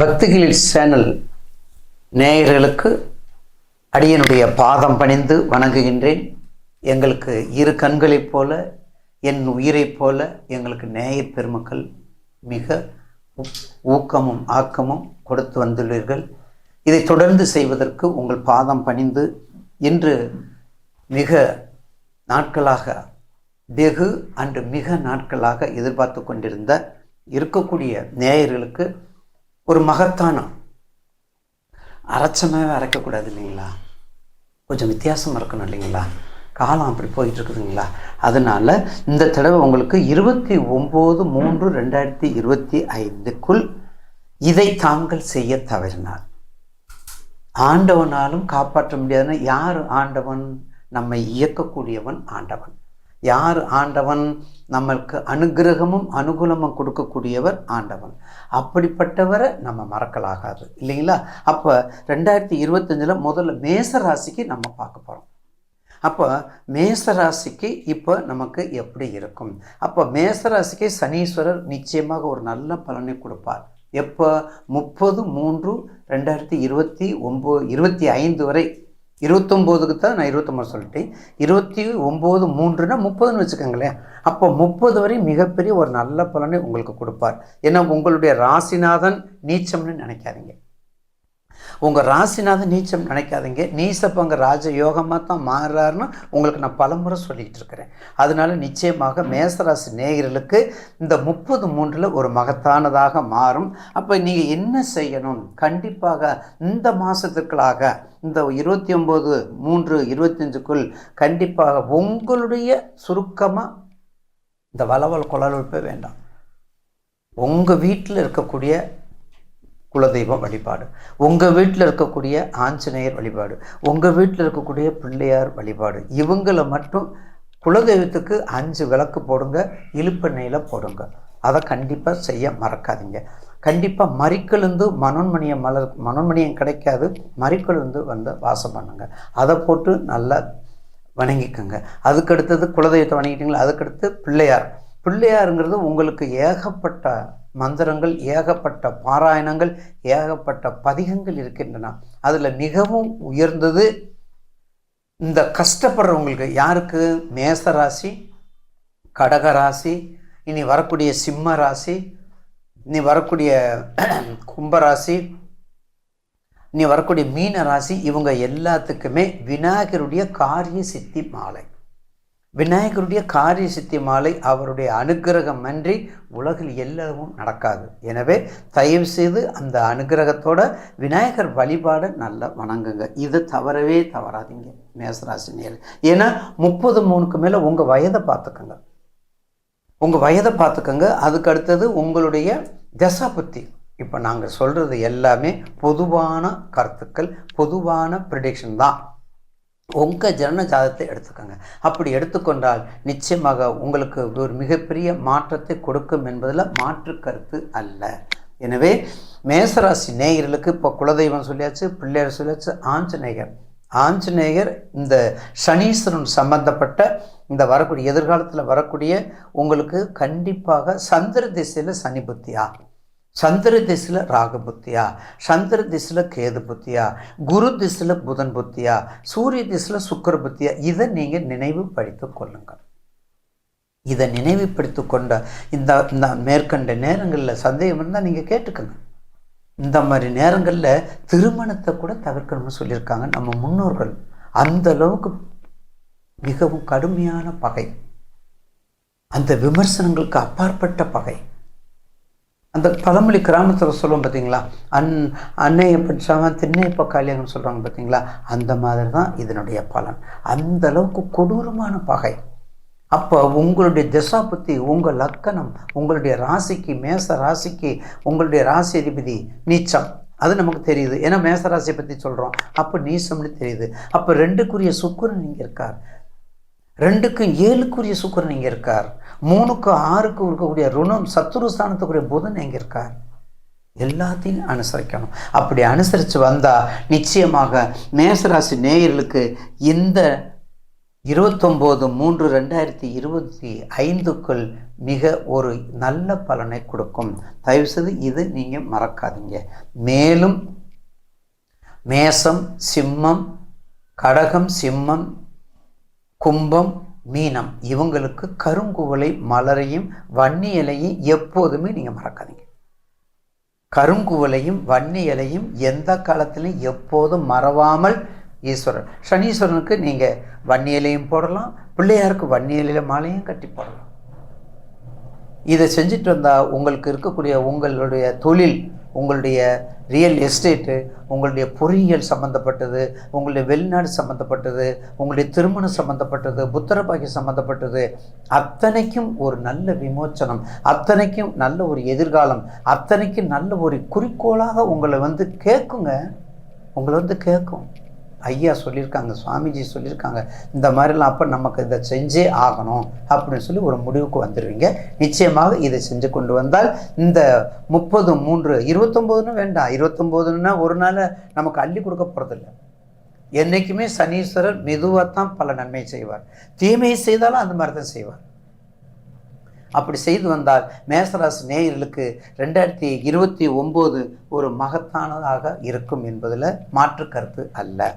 பக்திகளில் channel நேயர்களுக்கு அடியனுடைய பாதம் பணிந்து வணங்குகின்றேன். எங்களுக்கு இரு கண்களைப் போல என் உயிரைப் போல எங்களுக்கு நேயர் பெருமக்கள் மிக ஊக்கமும் ஆக்கமும் கொடுத்து வந்துள்ளீர்கள். இதை தொடர்ந்து செய்வதற்கு உங்கள் பாதம் பணிந்து இன்று மிக நாட்களாக வெகு அன்று மிக நாட்களாக எதிர்பார்த்து கொண்டிருந்த இருக்கக்கூடிய நேயர்களுக்கு ஒரு மகத்தானம். அரைச்சமாகவே அரைக்கக்கூடாது இல்லைங்களா? கொஞ்சம் வித்தியாசமாக இருக்கணும் இல்லைங்களா? காலம் அப்படி போயிட்டு இருக்குதுங்களா? அதனால இந்த தடவை உங்களுக்கு இருபத்தி ஒம்பது மூன்று ரெண்டாயிரத்தி இருபத்தி ஐந்துக்குள் இதை தாங்கள் செய்ய தவறினார் ஆண்டவனாலும் காப்பாற்ற முடியாதுன்னா யார் ஆண்டவன்? நம்மை இயக்கக்கூடியவன் ஆண்டவன். யார் ஆண்டவன்? நம்மளுக்கு அனுகிரகமும் அனுகூலமும் கொடுக்கக்கூடியவர் ஆண்டவன். அப்படிப்பட்டவரை நம்ம மறக்கலாகாது இல்லைங்களா? அப்போ ரெண்டாயிரத்தி இருபத்தஞ்சில் முதல்ல மேச ராசிக்கு நம்ம பார்க்க போகிறோம் அப்போ மேசராசிக்கு இப்போ நமக்கு எப்படி இருக்கும்? அப்போ மேசராசிக்கு சனீஸ்வரர் நிச்சயமாக ஒரு நல்ல பலனை கொடுப்பார். எப்போ? முப்பது மூன்று ரெண்டாயிரத்தி இருபத்தி ஒம்பது இருபத்தி ஐந்து வரை இருபத்தொம்போதுக்கு தான் நான் இருபத்தொம்பது சொல்லிட்டேன். இருபத்தி ஒம்பது மூன்றுனா முப்பதுன்னு வச்சுக்கோங்களேன். அப்போ முப்பது வரை மிகப்பெரிய ஒரு நல்ல பலனை உங்களுக்கு கொடுப்பார். ஏன்னா உங்களுடைய ராசிநாதன் நீச்சம்னு நினைக்காதீங்க. உங்கள் ராசிநாதன் நீச்சம் நினைக்காதீங்க. நீசப்பங்க ராஜ யோகமாக தான் மாறுறாருன்னு உங்களுக்கு நான் பலமுறை சொல்லிகிட்டு இருக்கிறேன். அதனால நிச்சயமாக மேசராசி நேயர்களுக்கு இந்த முப்பது மூன்றில் ஒரு மகத்தானதாக மாறும். அப்போ நீங்கள் என்ன செய்யணும்? கண்டிப்பாக இந்த மாதத்துக்களாக இந்த இருபத்தி ஒம்பது மூன்று இருபத்தஞ்சுக்குள் கண்டிப்பாக உங்களுடைய சுருக்கமாக இந்த வளவல் குழல் வேண்டாம். உங்கள் வீட்டில் இருக்கக்கூடிய குலதெய்வம் வழிபாடு. உங்கள் வீட்டில் இருக்கக்கூடிய ஆஞ்சநேயர் வழிபாடு உங்கள் வீட்டில் இருக்கக்கூடிய பிள்ளையார் வழிபாடு இவங்களை மட்டும் குலதெய்வத்துக்கு அஞ்சு விளக்கு போடுங்க இழுப்பெண்ணெயில் போடுங்க. அதை கண்டிப்பாக செய்ய மறக்காதீங்க. கண்டிப்பாக மறிக்கொழுந்து மனோன்மணியம் மலர் மனோன்மணியம் கிடைக்காது மறிக்கொழுந்து வந்து வாசம் பண்ணுங்க. அதை போட்டு நல்லா வணங்கிக்கோங்க. அதுக்கடுத்தது குலதெய்வத்தை வணங்கிட்டீங்களா? அதுக்கடுத்து பிள்ளையார். பிள்ளையாருங்கிறது உங்களுக்கு ஏகப்பட்ட மந்திரங்கள் ஏகப்பட்ட பாராயணங்கள் ஏகப்பட்ட பதிகங்கள் இருக்கின்றன. அதில் மிகவும் உயர்ந்தது இந்த கஷ்டப்படுறவங்களுக்கு யாருக்கு? மேச ராசி கடக ராசி இனி வரக்கூடிய சிம்ம ராசி இனி வரக்கூடிய கும்பராசி இனி வரக்கூடிய மீன ராசி இவங்க எல்லாத்துக்குமே விநாயகருடைய காரிய சித்தி மாலை. விநாயகருடைய காரிய சித்தி மாலை அவருடைய அனுக்கிரகம் அன்றி உலகில் எல்லாவும் நடக்காது. எனவே தயவு செய்து அந்த அனுக்கிரகத்தோட விநாயகர் வழிபாடை நல்லா வணங்குங்க. இது தவறவே தவறாதீங்க மேசராசி நேர் ஏன்னா முப்பது மூணுக்கு மேலே உங்கள் வயதை பார்த்துக்கோங்க. உங்கள் வயதை பார்த்துக்கோங்க. அதுக்கு அடுத்தது உங்களுடைய தசாபுத்தி இப்போ நாங்கள் சொல்கிறது எல்லாமே பொதுவான கருத்துக்கள் பொதுவான ப்ரிடிக்ஷன் தான். உங்கள் ஜனன ஜாதகத்தை எடுத்துக்கோங்க. அப்படி எடுத்துக்கொண்டால் நிச்சயமாக உங்களுக்கு ஒரு மிகப்பெரிய மாற்றத்தை கொடுக்கும் என்பதில் மாற்று கருத்து அல்ல. எனவே மேசராசி நேயர்களுக்கு இப்போ குலதெய்வம் சொல்லியாச்சு பிள்ளையார் சொல்லியாச்சு ஆஞ்சநேயர். ஆஞ்சநேயர் இந்த சனீஸ்வரன் சம்பந்தப்பட்ட இந்த வரக்கூடிய எதிர்காலத்தில் வரக்கூடிய உங்களுக்கு கண்டிப்பாக சந்திர திசையில் சனி புத்தியா? சந்திர திசையில் ராகு புத்தியா? சந்திர திசையில் கேது புத்தியா? குரு திசையில் புதன் புத்தியா? சூரிய திசையில் சுக்கர புத்தியா? இதை நீங்கள் நினைவுபடுத்தி கொள்ளுங்கள். இதை நினைவுபடுத்தி கொண்ட இந்த இந்த மேற்கண்ட நேரங்களில் சந்தேகம் இருந்தால் நீங்கள் கேட்டுக்கோங்க. இந்த மாதிரி நேரங்களில் திருமணத்தை கூட தவிர்க்கணும்னு சொல்லியிருக்காங்க நம்ம முன்னோர்கள். அந்த அளவுக்கு மிகவும் கடுமையான பகை. அந்த விமர்சனங்களுக்கு அப்பாற்பட்ட பகை. அந்த பழமொழி கிராமத்தில் சொல்லுவோம் பார்த்தீங்களா அன் அன்னையை பற்றாமல் திண்ணையை பக்காளியாங்கன்னு சொல்கிறாங்க பார்த்தீங்களா அந்த மாதிரி தான் இதனுடைய பலன். அந்த அளவுக்கு கொடூரமான பகை. அப்போ உங்களுடைய திசாபுத்தி உங்கள் லக்கணம் உங்களுடைய ராசிக்கு மேச ராசிக்கு உங்களுடைய ராசி அதிபதி நீச்சம். அது நமக்கு தெரியுது. ஏன்னா மேச ராசியை பற்றி சொல்கிறோம் அப்போ நீச்சம்னு தெரியுது. அப்போ ரெண்டுக்குரிய சுக்கரன் இங்கே இருக்கார். ரெண்டுக்கும் ஏழுக்குரிய சுக்கரன் இங்கே இருக்கார். மூணுக்கு ஆறுக்கு இருக்கக்கூடிய ருணம் சத்துரு ஸ்தானத்துக்குரிய புதன் எங்கே இருக்கார்? எல்லாத்தையும் அனுசரிக்கணும். அப்படி அனுசரித்து வந்தால் நிச்சயமாக மேசராசி நேயர்களுக்கு இந்த இருபத்தொம்போது மூன்று ரெண்டாயிரத்தி இருபத்தி ஐந்துக்குள் மிக ஒரு நல்ல பலனை கொடுக்கும். தயவுசெய்து இது நீங்கள் மறக்காதீங்க. மேலும் மேசம் சிம்மம் கடகம் சிம்மம் கும்பம் மீனம். இவங்களுக்கு கருங்குவளை மலரையும் வன்னி இலையும் எப்போதுமே நீங்கள் மறக்காதீங்க. கருங்குவலையும் வன்னி இலையும் எந்த காலத்திலையும் எப்போதும் மறவாமல் ஈஸ்வரன். சனீஸ்வரனுக்கு நீங்கள் வன்னி இலையும் போடலாம் பிள்ளையாருக்கு வன்னி இலையில மாலையும் கட்டி போடலாம். இதை செஞ்சுட்டு வந்தால் உங்களுக்கு இருக்கக்கூடிய உங்களுடைய தொழில் உங்களுடைய ரியல் எஸ்டேட்டு உங்களுடைய பொறியியல் சம்மந்தப்பட்டது உங்களுடைய வெளிநாடு சம்மந்தப்பட்டது உங்களுடைய திருமணம் சம்மந்தப்பட்டது புத்திரபாக்கி சம்மந்தப்பட்டது அத்தனைக்கும் ஒரு நல்ல விமோச்சனம் அத்தனைக்கும் நல்ல ஒரு எதிர்காலம் அத்தனைக்கும் நல்ல ஒரு குறிக்கோளாக உங்களை வந்து கேட்குங்க உங்களை வந்து கேட்கும் ஐயா சொல்லியிருக்காங்க சுவாமிஜி சொல்லியிருக்காங்க இந்த மாதிரிலாம் அப்போ நமக்கு இதை செஞ்சே ஆகணும் அப்படின்னு சொல்லி ஒரு முடிவுக்கு வந்துடுவீங்க நிச்சயமாக இதை செஞ்சு கொண்டு வந்தால் இந்த முப்பது மூன்று இருபத்தொம்போதுன்னு வேண்டாம். இருபத்தொம்போதுன்னா ஒரு நாள் நமக்கு அள்ளி கொடுக்க போகிறதில்ல என்றைக்குமே சனீஸ்வரர் மெதுவாக தான் பல நன்மை செய்வார். தீமையை செய்தாலும் அந்த மாதிரி தான் செய்வார். அப்படி செய்து வந்தால் மேசராசி நேயர்களுக்கு ரெண்டாயிரத்தி இருபத்தி ஒம்பது ஒரு மகத்தானதாக இருக்கும் என்பதில் மாற்று கருத்து அல்ல.